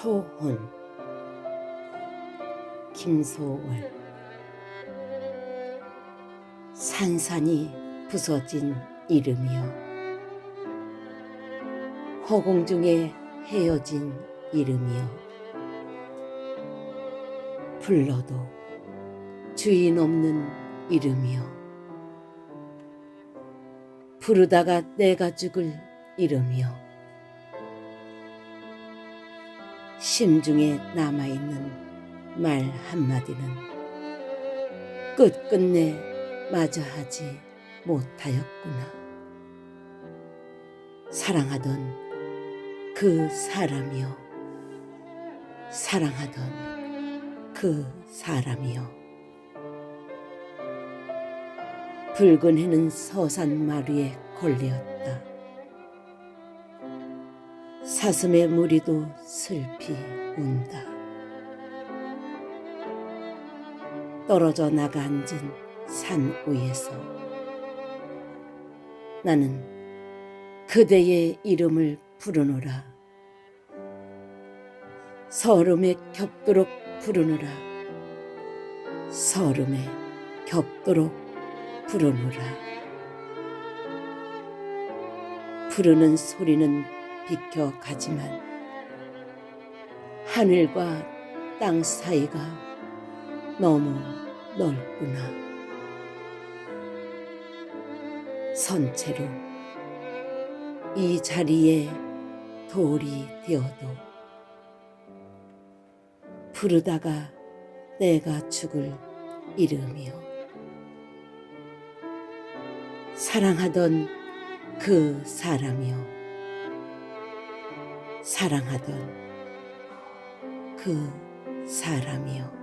초혼 김소월 산산이 부서진 이름이여 허공 중에 헤어진 이름이여 불러도 주인 없는 이름이여 부르다가 내가 죽을 이름이여 심중에 남아있는 말 한마디는 끝끝내 마주하지 못하였구나. 사랑하던 그 사람이여, 사랑하던 그 사람이여. 붉은 해는 서산 마루에 걸렸다. 사슴의 무리도 슬피 운다. 떨어져 나가 앉은 산 위에서 나는 그대의 이름을 부르노라. 서름에 겹도록 부르노라. 서름에 겹도록 부르노라. 부르는 소리는 비켜가지만 하늘과 땅 사이가 너무 넓구나. 선체로 이 자리에 돌이 되어도 부르다가 내가 죽을 이름이요. 사랑하던 그 사람이요. 사랑하던 그 사람이요.